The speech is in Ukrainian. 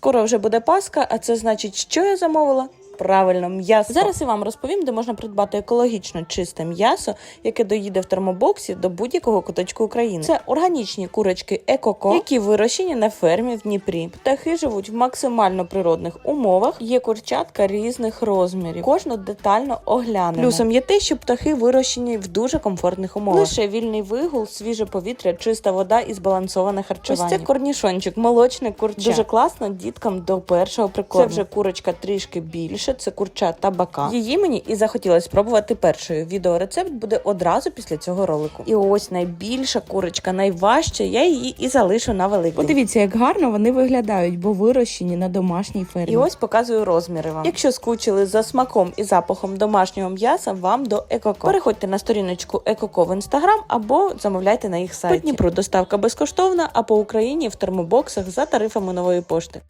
Скоро вже буде Пасха, а це значить, що я замовила? Правильно, м'ясо. Зараз я вам розповім, де можна придбати екологічно чисте м'ясо, яке доїде в термобоксі до будь-якого куточку України. Це органічні курочки екоко, які вирощені на фермі в Дніпрі. Птахи живуть в максимально природних умовах. Є курчатка різних розмірів. Кожну детально оглянемо. Плюсом є те, що птахи вирощені в дуже комфортних умовах. Лише вільний вигул, свіже повітря, чиста вода і збалансоване харчування. Ось це корнішончик, молочне курча. Дуже класно діткам до першого прикорму. Це вже курочка трішки більше, це курча табака. Її мені і захотілося спробувати першою. Відеорецепт буде одразу після цього ролику. І ось найбільша курочка, найважча, я її і залишу на великий. Подивіться, як гарно вони виглядають, бо вирощені на домашній фермі. І ось показую розміри вам. Якщо скучили за смаком і запахом домашнього м'яса, вам до Екоко. Переходьте на сторіночку Екоко в інстаграм або замовляйте на їх сайті. По Дніпру доставка безкоштовна, а по Україні в термобоксах за тарифами нової пошти.